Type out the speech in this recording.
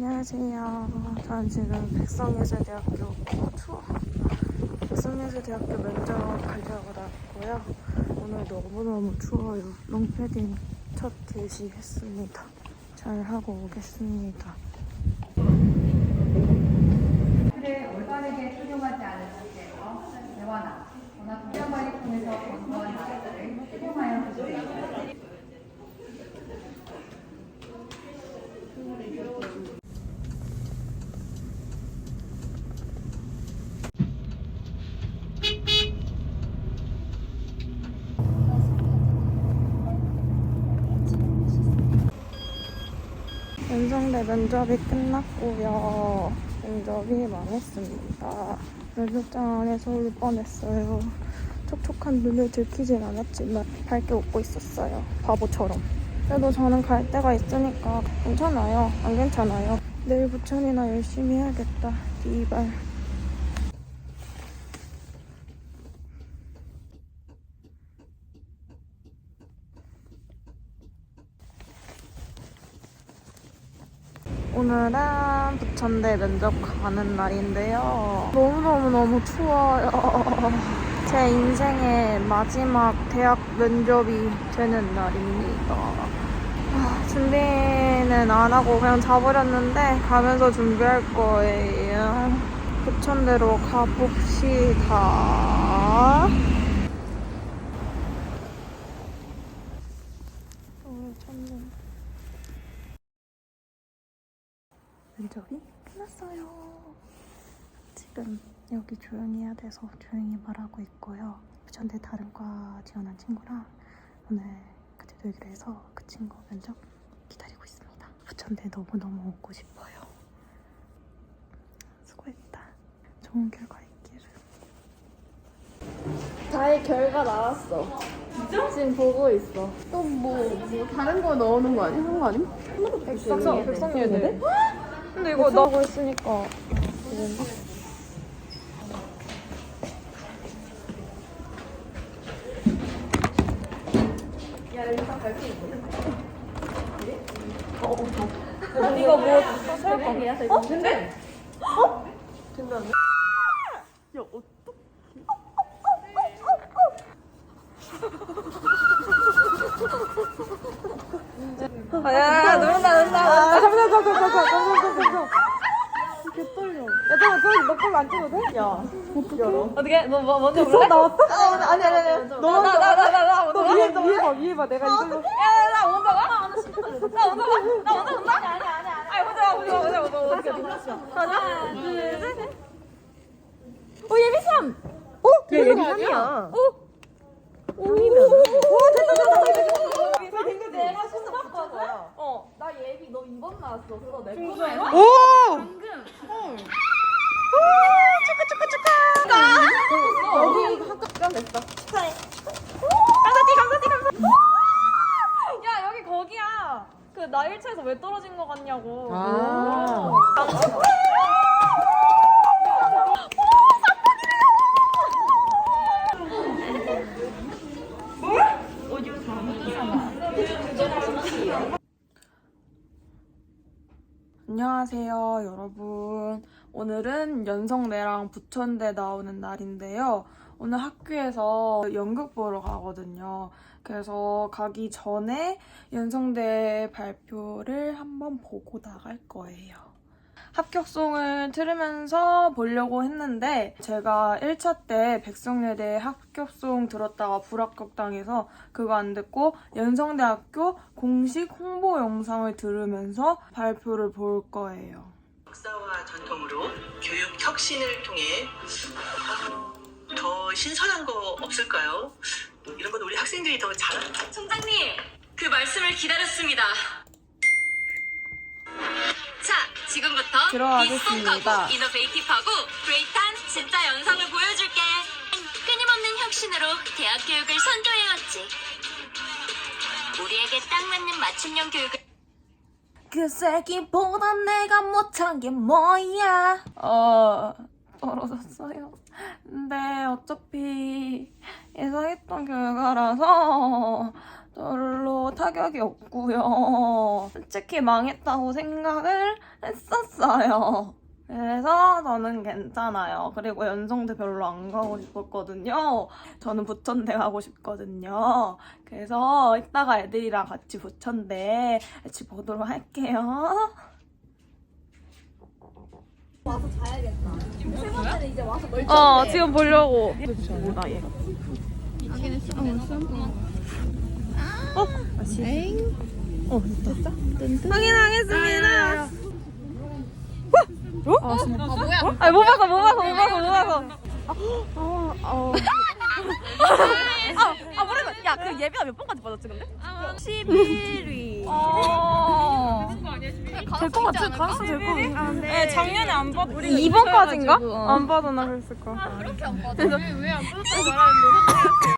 안녕하세요. 저는 지금 백성예술대학교 투어 백성예술대학교 면접 가려고 나왔고요. 오늘 너무너무 추워요. 롱패딩 첫 개시했습니다. 잘 하고 오겠습니다. 를 올바르게 착용하지 않은 상태에서 대화나 전화 통화를 통해서 건조한 아이들을 착용하여 주세요. 연성대 면접이 끝났고요. 면접이 망했습니다. 면접장 안에서 울 뻔했어요. 촉촉한 눈을 들키진 않았지만 밝게 웃고 있었어요. 바보처럼. 그래도 저는 갈 데가 있으니까 괜찮아요. 안 괜찮아요. 내일 부천이나 열심히 해야겠다. 디발. 오늘은 부천대 면접 가는 날인데요. 너무너무너무 추워요. 제 인생의 마지막 대학 면접이 되는 날입니다. 아, 준비는 안 하고 그냥 자버렸는데 가면서 준비할 거예요. 부천대로 가봅시다. 오늘 첫눈. 면접이 끝났어요. 지금 여기 조용히 해야 돼서 조용히 말하고 있고요. 부천대 다른 과 지원한 친구랑 오늘 같이 놀기로 해서 그 친구 면접 기다리고 있습니다. 부천대 너무너무 오고 싶어요. 수고했다. 좋은 결과 있기를. 나의 결과 나왔어. 진짜? 지금 보고 있어. 또 뭐, 뭐 다른 거 넣어놓은 거 아니야? 한거 아님? 백성, 백성예대? 근데 이거 나오고 있으니까 되겠나? 이거 뭐 설거 어? 근데? 어? 된다는데? 야 어떡해 아, 야, 누른다, 누른다. 아, 잠시만, 잠시만, 잠시만. 야, 잠깐, 저기 너 걸로 안 찍어도 돼? 야, 어떻게? 너 뭐, 먼저 볼래? 나 왔어? 아, 아니, 아니, 아니. 너 먼저. 나, 나, 나, 나, 나, 너 위에, 위에 봐, 위에 봐. 내가 이걸로. 야, 나 먼저 가? 나 먼저 가? 나 먼저 가? 나 먼저 간다? 아니, 아니, 아니. 아니, 먼저 가, 먼저 가, 먼저 가, 먼저 가. 하나, 둘, 셋. 어, 예비 삼! 어? 얘 예비 삼이야. 어? 오이면. 오, 됐다, 됐다, 됐다. 내가 수습 거야. 어. 나 예비 너 2번 나왔어. 그거 내 오! 거야. 방 됐어. 감사띠 감사띠 감사띠. 야 여기 거기야. 그나 1차에서 왜 떨어진 거 같냐고. 아. 안녕하세요, 여러분. 오늘은 연성대랑 부천대 나오는 날인데요. 오늘 학교에서 연극 보러 가거든요. 그래서 가기 전에 연성대 발표를 한번 보고 나갈 거예요. 합격송을 들으면서 보려고 했는데 제가 1차 때 백성예대 합격송 들었다가 불합격당해서 그거 안 듣고 연성대학교 공식 홍보 영상을 들으면서 발표를 볼 거예요. 역사와 전통으로 교육 혁신을 통해 어, 더 신선한 거 없을까요? 이런 건 우리 학생들이 더 잘. 총장님, 그 말씀을 기다렸습니다. 자, 지금부터 들어가겠습니다. 비속하고 이노베이티브하고 브레이트한 진짜 연상을 보여줄게. 끊임없는 혁신으로 대학 교육을 선도해왔지. 우리에게 딱 맞는 맞춤형 교육을 그 새끼보다 내가 못한 게 뭐야? 어, 떨어졌어요. 근데 어차피 예상했던 결과라서 별로 타격이 없고요. 솔직히 망했다고 생각을 했었어요. 그래서 저는 괜찮아요. 그리고 연성대 별로 안 가고 싶었거든요. 저는 부천대 가고 싶거든요. 그래서 이따가 애들이랑 같이 부천대 같이 보도록 할게요. 어, 지금 보려고. 뭐다, 얘. 어? 어, 됐다. 확인하겠습니다. 어? 아, 뭐야? 아니, 못 봤어, 못 봤어, 못 봤어, 못 봤어. 아, 아, 모르겠어. 야, 그 예비가 몇 번까지 빠졌지, 근데? 11위. 어. 될 것 같아. 가수 될 것 같아. 네, 작년에 안 받. 우리 2번까지인가? 안 받았나 그랬을 거야. 아, 그렇게 안 받아. 왜안 받았다고 말하는데.